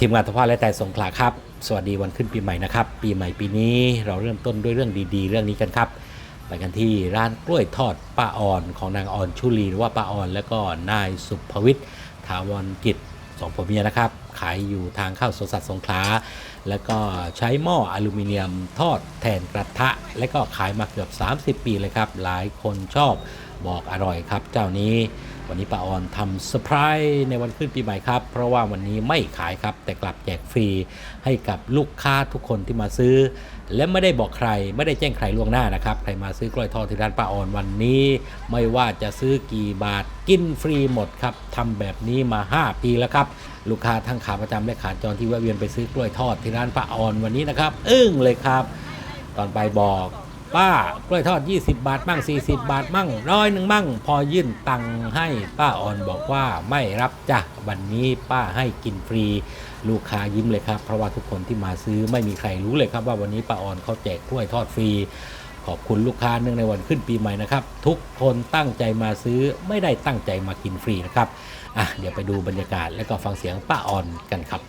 ทีมงานทพาและแต่สงขลาครับ สวัสดีวันขึ้นปีใหม่นะครับ ปีใหม่ปีนี้เราเริ่มต้นด้วยเรื่องดีๆ เรื่องนี้กันครับ ไปกันที่ร้านกล้วยทอดป้าอ่อนของนางอ่อนชุลีหรือว่าป้าอ่อน แล้วก็นายสุภวิทย์ถาวรกิจสองผัวเมียนะครับ ขายอยู่ทางเข้าสวนสัตว์สงขลาแล้วก็ใช้หม้ออลูมิเนียมทอดแทนกระทะ และก็ขายมาเกือบ 30 ปีเลยครับ หลายคนชอบบอกอร่อยครับ เจ้านี้ วันนี้ป้าออนทำเซอร์ไพรส์ในวันขึ้นปีใหม่ครับ เพราะว่าวันนี้ไม่ขายครับ แต่กลับแจกฟรีให้กับลูกค้าทุกคนที่มาซื้อ และไม่ได้บอกใครไม่ได้แจ้งใครล่วงหน้านะครับ ใครมาซื้อกล้วยทอดที่ร้านป้าออนวันนี้ ไม่ว่าจะซื้อกี่บาทกินฟรีหมดครับทำแบบนี้มา 5 ปีแล้วครับ ลูกค้าทั้งขาประจำและขาจรที่แวะเวียนไปซื้อกล้วยทอดที่ร้านป้าออนวันนี้นะครับอึ้งเลยครับ ตอนไปบอก ป้ากล้วยทอด 20 บาท มั่ง 40 บาท มั่งร้อยหนึ่งมั่ง พอยื่นตังค์ให้ป้าอ่อนบอกว่าไม่รับจ้ะวันนี้ป้าให้กินฟรี ลูกค้ายิ้มเลยครับ เพราะว่าทุกคนที่มาซื้อไม่มีใครรู้เลยครับว่าวันนี้ป้าอ่อนเขาแจกกล้วยทอดฟรี ขอบคุณลูกค้าเนื่องในวันขึ้นปีใหม่นะครับ ทุกคนตั้งใจมาซื้อไม่ได้ตั้งใจมากินฟรีนะครับอะเดี๋ยวไปดูบรรยากาศและก็ฟังเสียงป้าอ่อนกันครับ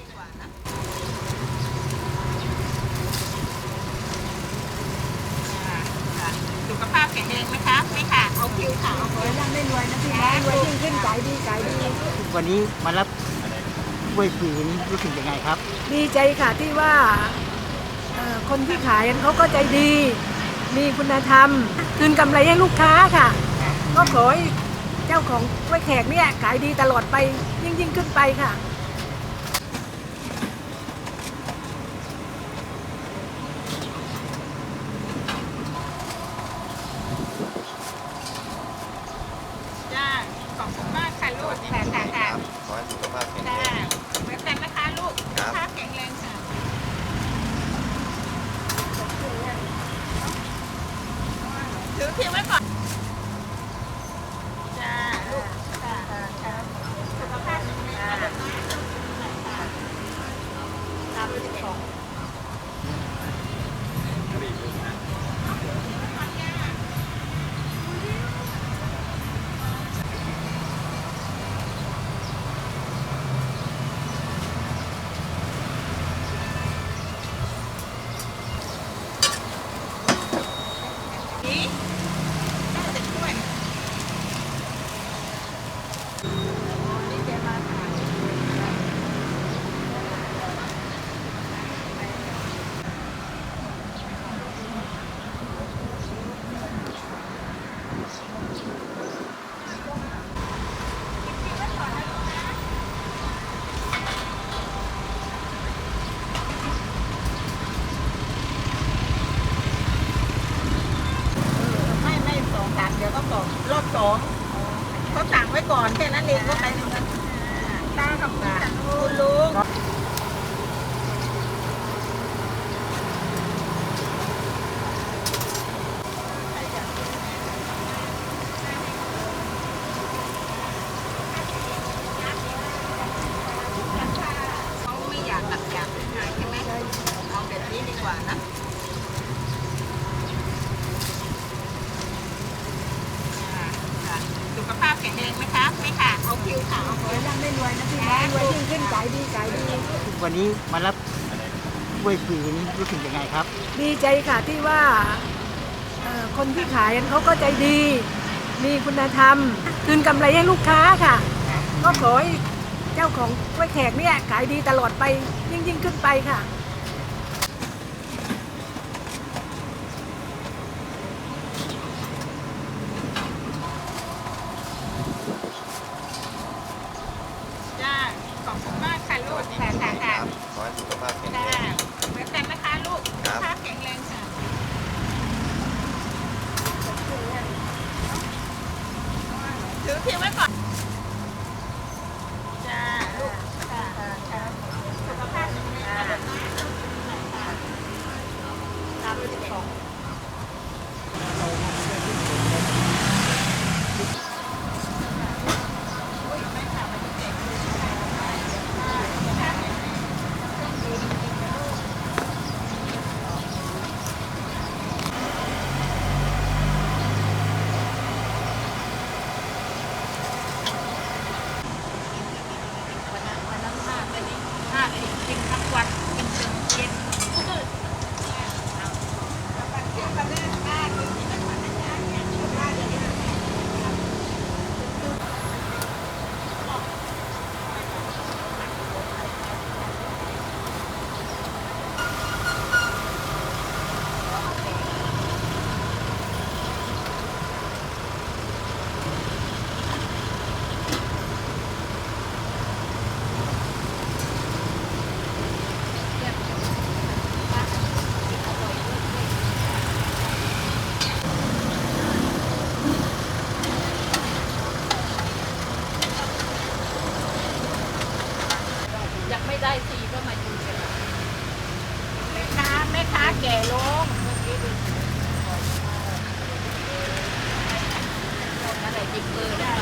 ค่ะสุ ขภาพแข็งแรงนะคะไม่ค่ะเอาผิวขาวขอให้ร่ำให้รวยนะพี่นะรวยยิ่งขึ้นขายดีขายดี วันนี้มารับกล้วยฟรีวันนี้รู้สึกยังไงครับ ดีใจค่ะที่ว่าเอ่อคนที่ขายเขาก็ใจดี มีคุณธรรม คืนกำไรให้ลูกค้าค่ะ ก็ขอให้เจ้าของกล้วยแขกเนี่ยขายดีตลอดไปยิ่งยิ่งขึ้นไปค่ะ จ้าขอบคุณมากค่ะลูกค่ะค่ะค่ะ ขอให้สุขภาพแข็งแร จ้าง เหมือนกันนะคะลูก ครั สุ บ ขภาพแข็งแรงค่ะถือเพียงไว้ก่อนจ้าลูกค่ะค่ะสุขภาพแข็งแรงนะค่ะตามไปที่ของ นี่น่าจะช่วยนี่แกมาค่ะ ไม่ไม่สองสามเดี๋ยวก็บอกรอบสองเขาสั่งไว้ก่อนแค่นั้นเองก็ไปหนึ่งตากับคุณลุงเขาไม่อยากตัดอยากเป็นไงใช่ไหมเอาแบบนี้ดีกว่านะ ค่ะสุขภาพแข็งแรงนะคะไม่ค่ะเอาผิ วขาวขอให้ร่ำให้รวยนะพี่นะรวยยิ่งขึ้นขายดีขายดีวันนี้มารับกล้วยฟรีนี้รู้สึกยังไงครับ ดีใจค่ะที่ว่าคนที่ขายเขาก็ใจดี มีคุณธรรม คืนกำไรให้ลูกค้าค่ะ ก็ขอให้เจ้าของกล้วยแขกเนี่ยขายดีตลอดไปยิ่งยิ่งขึ้นไปค่ะ จ้าขอบคุณมากค่ะลูกค่ะค่ะ ค ค่ะ รับขอให้สุขภาพแข็งแร จ้างเหมือนกันนะคะลูกครัสุบขภาพแข็งแรงค่ะถือเพียงไว้ก่อน ได้ทีก็มาอยู่แม่ค้าแม่ค้าแก่ลงเมื่อกี้ดูอะไรจิบเบอร์ได้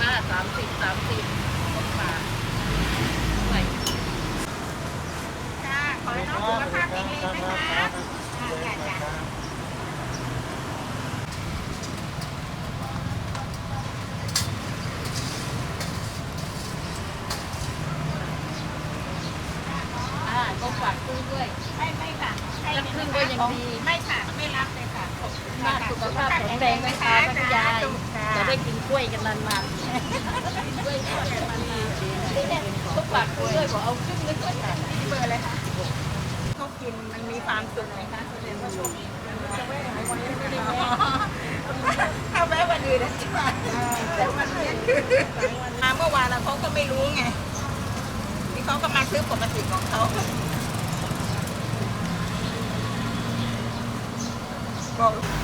ห้าสามสิบสามสิบ รับครึ่งก็ยังดี ไม่ค่ะไม่รับเลยค่ะขอบคุณค่ะสุขภาพแข็งแรงนะคะท่านยายจะได้กินกล้วยกันนานๆกินกล้วยทอดกันนานๆก็ฝากซื้อด้วยบอกเอาครึ่งนึงก็ได้เบอร์อะไรคะเขากินมันมีความสุขไหมคะแสดงว่าช่วงนี้จะแวะหลายวันไม่ได้แวะถ้าแวะวันอื่นนะใช่ไหมแต่วันนี้มาเมื่อวานแล้วเขาก็ไม่รู้ไงนี่เขาก็มาซื้อปกติของเขา บอก